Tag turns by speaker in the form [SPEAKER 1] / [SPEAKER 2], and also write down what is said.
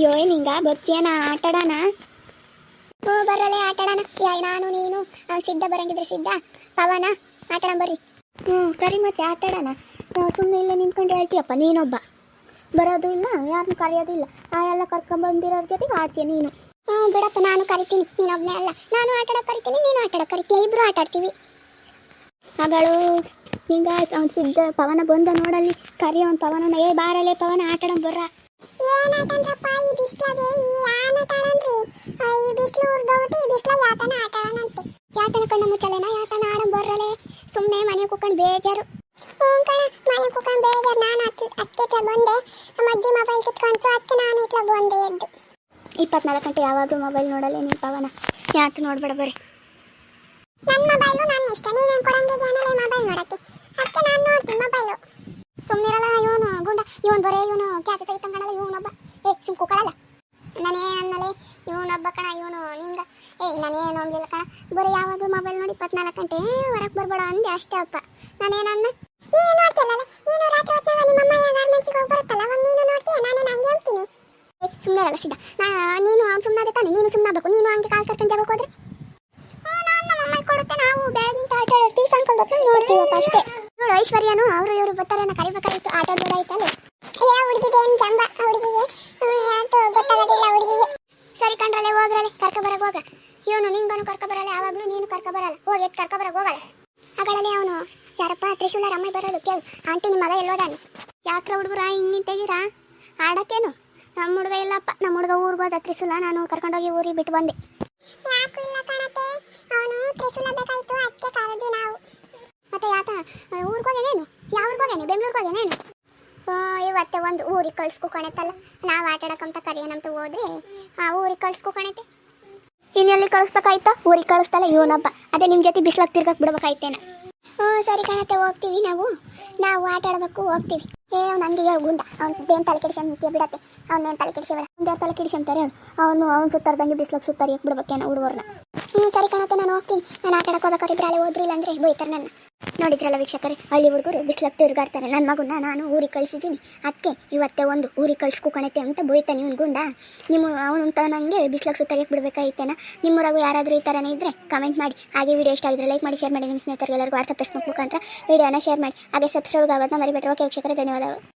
[SPEAKER 1] ಯೋ ನಿಂಗ ಬರ್ತೀಯನ ಆಟಾಡೋಣ? ಹ್ಞೂ, ಬರಲೇ, ಆಟಾಡಣ. ಯಾಯ್ ನಾನು, ನೀನು ಸಿದ್ಧ ಬರಂಗಿದ್ರೆ ಸಿದ್ಧ. ಪವನ ಆಟಾಡ ಬರ್ರಿ. ಹ್ಞೂ ಕರಿ ಮತ್ತೆ, ಆಟಾಡೋಣ. ಸುಮ್ಮನೆ ಇಲ್ಲೇ ನಿಂತ್ಕೊಂಡು ಹೇಳ್ತೀಯಪ್ಪ, ನೀನೊಬ್ಬ. ಬರೋದು ಇಲ್ಲ ಯಾರನ್ನು ಕರೆಯೋದು ಇಲ್ಲ. ಆ, ಎಲ್ಲ ಕರ್ಕೊಂಬಂದಿರೋರ ಜೊತೆಗೆ ಆಡ್ತೀಯ ನೀನು. ಹ್ಞೂ, ಬಿಡಪ್ಪ, ನಾನು ಕರಿತೀನಿ. ನೀನೊಬ್ಬನೇ ಅಲ್ಲ. ನಾನು ಆಟಾಡ ಕರಿತೀನಿ, ನೀನು ಆಟಾಡ ಕರಿತೀಯ. ಇಬ್ಬರು ಆಟಾಡ್ತೀವಿ. ಮಗಳು ಹಿಂಗ ಅವ್ನು ಸಿದ್ಧ, ಪವನ ಬಂದ ನೋಡಲ್ಲಿ. ಕರಿ ಅವ್ನು ಪವನ ಏ ಬಾರಲ್ಲೇ ಪವನ ಆಟಾಡ ಬರ್ರ. ಏನಾಟಂದ್ರಪ್ಪ ಈ ಬಿಸ್ಲಾಗೆ ಈ ಆನ ತಾಡನ್ರಿ ಈ ಬಿಸ್ಲು ಉರ್ದೋಗ್ಬಿಟ್ಟು ಈ ಬಿಸ್ಲಾಗ ಯಾತನ ಆಟ ಆಡೋಣಂತೆ ಯಾತನ ಕಣ್ಣ ಮುಚ್ಚಲೇನ, ಯಾತನ ಆಡಂ ಬರ್ರಲೆ. ಸುಮ್ಮನೆ ಮನೆ ಕುತ್ಕೊಂಡು ಬೇಜಾರು. ಹ್ಞೂ ಕಣ ಮನೆ ಕುತ್ಕೊಂಡು ಬೇಜಾರು. ನಾನು ಅತ್ತೆ ಅತ್ತೆ ಬಂದೆ. ನಮ್ಮ ಅಜ್ಜಿ ಮೊಬೈಲ್ ಕಿತ್ಕೊಂಡು ಅದಕ್ಕೆ ನಾನು ಇಟ್ಲ ಬಂದೆ ಎದ್ದು. ಇಪ್ಪತ್ನಾಲ್ಕು ಗಂಟೆ ಯಾವಾಗಲೂ ಮೊಬೈಲ್ ನೋಡಲ್ಲ ನೀನು ಪವನ. ಯಾತು ನೋಡ್ಬೇಡ ಬರ್ರಿ. ನನ್ನ ಮೊಬೈಲು ನನ್ನ ಇಷ್ಟ. ನೀನೇನು ಕೊಡಂಗಿದ್ಯಾನಲ್ಲ ಮೊಬೈಲ್ ನೋಡಕ್ಕೆ. ಅದಕ್ಕೆ ನಾನು ನೋಡ್ತೀನಿ ಮೊಬೈಲು ಸುಮ್ಮನಿರಲ್ಲ ಇವನು, ಗುಂಡ. ಇವನು ಬರೇ, ಇವನು ಕ್ಯಾತ ಇವನೊಬ್ಬ ಸುಮ್ ಕುಕ್ಕಳಲ್ಲ ನಾನೇನನ್ನಲೆ ಇವನೊಬ್ಬ ಕಣ, ಇವನು ನಿಂಗ. ಏ ನಾನೇನು ಅಂದಿಲ್ಲ ಕಣ. ಬರೀ ಯಾವಾಗಲೂ ಮೊಬೈಲ್ ನೋಡಿ ಇಪ್ಪತ್ನಾಲ್ಕು ಗಂಟೆ ಹೊರಗೆ ಬರ್ಬೇಡ ಅಂದೆ ಅಷ್ಟೇ ಅಪ್ಪ. ನಾನೇನನ್ನ ನೀನು ನೋಡ್ತಿಲ್ಲಲ್ಲ ನೀನು ರಾತ್ರಿ ಹೊತ್ತಿನಾಗ ನಿಮ್ಮ ಅಮ್ಮ ಗಾರ್ಮೆಂಟ್ಸಿಗೆ ಹೋಗಿ ಬರುತ್ತಲ್ಲ ಅವಾಗ ನೀನು ನಾನೇನು ಹೋಗ್ತೀನಿ ಸುಮ್ಮನೆ ಅಲ್ಲ ನಾ ನೀನು ಸುಮ್ಮನೆ ತಾನೆ, ನೀನು ಸುಮ್ಮನೆ ನೀನು ಹಂಗೆ ಕಾಲ್ ಕರ್ಕೊಂಡು ಜಾಗಕ್ಕೆ ಹೋದ್ರೆ? ನಾವು ಬೆಳಗಿನ ಆಟ ಆಡ್ತೀವಿ ಹೊತ್ತು ಅಷ್ಟೇ. ಐಶ್ವರ್ಯನು ಅವರು ಇವರು ಬರ್ತಾರೇನ ಕರಿಬೇಕಾಗಿತ್ತು ಆಟ ದೊಡ್ಡಾಯ್ತಲ್ಲ ಏ ಹುಡುಗಿದೆ ಏನು ಜಂಬ. ಹುಡುಗಿಗೆ ಕರ್ಕ ಬರಕ್ ಹೋಗ. ಇವನು ನಿಂಗನು ಕರ್ಕ ಬರಲ್ಲ ಯಾವಾಗಲೂ ನೀನು ಕರ್ಕ ಬರಲ್ಲ. ಹೋಗಿ ಎತ್ ಕರ್ಕ ಬರಕ್ ಹೋಗಲ್ಲ. ಹಾಗಾಡಲೆ ಅವನು ಯಾರಪ್ಪ ತ್ರಿಶೂಲ ರಮ್ಮ ಬರೋದು ಕೇಳು. ಆಂಟಿ ನಿಮ್ಮ ಮಗ ಎಲ್ಲೋದಾನೆ. ಯಾಕ್ರ ಹುಡುಗರ ಹಿಂಗೆ ನಿಂತೆಗೀರಾ ಆಡಕ್ಕೇನು? ನಮ್ಮ ಹುಡುಗ ಇಲ್ಲಪ್ಪ. ನಮ್ಮ ಹುಡುಗ ಊರಿಗೆ ಹೋದ ತ್ರಿಶೂಲ ನಾನು ಕರ್ಕೊಂಡೋಗಿ ಊರಿಗೆ ಬಿಟ್ಟು ಬಂದೆ. ಯಾಕೂ ಇಲ್ಲ ಅವನು ತ್ರಿಶೂಲ ಬೇಕಾಯ್ತು ಅದಕ್ಕೆ ಕರೆದ್ವಿ ನಾವು. ಮತ್ತೆ ಯಾತ ಊರಿಗೆ ಹೋಗೇನೇನು ಯಾವ ಊರಿಗೆ ಹೋಗೇನೆ ಬೆಂಗಳೂರಿಗೆ ಹೋಗೇನೇನು ಇವತ್ತೆ ಒಂದು ಊರಿಗೆ ಕಳ್ಸ್ಕೊ ಕಣತ್ತಲ್ಲ. ನಾವು ಆಟ ಆಡಕ್ಕಂತ ಕರಿಯೋಣಂತ ಹೋದ್ರೆ ಆ ಊರಿಗೆ ಕಳ್ಸ್ಕೊ ಕಣತೆ ಇನ್ನೆಲ್ಲಿ ಕಳಿಸ್ಬೇಕಾಯ್ತ? ಊರಿಗೆ ಕಳಿಸ್ತಲ್ಲ ಇವನೊಬ್ಬ. ಅದೇ ನಿಮ್ಮ ಜೊತೆ ಬಿಸ್ಲಾಗ ತಿರ್ಗಕ್ಕೆ ಬಿಡ್ಬೇಕಾಯ್ತೇನೆ. ಹ್ಞೂ ಸರಿ ಕಾಣತ್ತೆ, ಹೋಗ್ತೀವಿ ನಾವು. ನಾವು ಆಟ ಆಡಬೇಕು, ಹೋಗ್ತೀವಿ. ಏ, ಅವ್ನು ಹಂಗೆ ಹೇಳು, ಗುಂಡ. ಅವ್ನು ಬೇನ್ ತಲೆ ಕೆಡಿಸ್ಕೊಂತೀಯ ಬಿಡತ್ತೆ ಅವ್ನೇನು ತಲೆ ಕೆಡಿಸಿ ಬೇಡ ಅವ್ನು ತಲೆ ಕೆಡಿಸ್ಕೊಂತಾರೆ ಅವನು. ಅವ್ನು ಸುತ್ತಾರ್ದಂಗೆ ಬಿಸ್ಲಾಗ ಸುತ್ತಾರಿಯಕ್ಕೆ ಬಿಡ್ಬೇಕೇನೋ ಹುಡುಗರ್ನ. ಹ್ಞೂ ಸರಿ ಕಾಣತ್ತೆ, ನಾನು ಹೋಗ್ತೀನಿ. ನಾನು ಆಟ ಆಡಕ್ಕೆ ಇಬ್ಬರು ಇಬ್ಬರಾಳೆ ಹೋದ್ರಿಲ್ಲ ಅಂದರೆ ಬೈತಾರೆ ನನ್ನ ನೋಡಿದ್ರಲ್ಲ ವೀಕ್ಷಕರೇ ಹಳ್ಳಿ ಹುಡುಗರು ಬಿಸ್ಲಕ್ಕೆ ತಿರುಗಾಡ್ತಾರೆ. ನನ್ನ ಮಗುನ ನಾನು ಊರಿಗೆ ಕಳಿಸಿದ್ದೀನಿ. ಅದಕ್ಕೆ ಇವತ್ತೇ ಒಂದು ಊರಿಗೆ ಕಳ್ಸ್ಕೊ ಕಣತೆ ಅಂತ ಬೈತಾನೆ ಇವನು ಗುಂಡ. ನಿಮ್ಮ ಅವನು ನನಗೆ ಬಿಸ್ಲಕ್ಕೆ ಸುತ್ತಾರಿಯಕ್ಕೆ ನಿಮ್ಮ ನಿಮ್ಮೂರಾಗೂ ಯಾರಾದರೂ ಈ ಥರನೇ ಇದ್ದರೆ ಕಮೆಂಟ್ ಮಾಡಿ. ಹಾಗೆ ವಿಡಿಯೋ ಇಷ್ಟ ಆಗಿದ್ರೆ ಲೈಕ್ ಮಾಡಿ ಶೇರ್ ಮಾಡಿ. ನಿಮ್ಮ ಸ್ನೇಹಿತರಿಗೆಲ್ಲರಿಗೂ ವಾಟ್ಸಪ್ ಫೇಸ್ಬುಕ್ ಮುಖಾಂತರ ವೀಡಿಯೋನ ಶೇರ್ ಮಾಡಿ. ಹಾಗೆ ಸಬ್ಸ್ಕ್ರೈಬ್ ಆಗೋದನ್ನ ಮರಿಬೇಡ ಓಕೆ ವೀಕ್ಷಕರೇ, ಧನ್ಯವಾದಗಳು.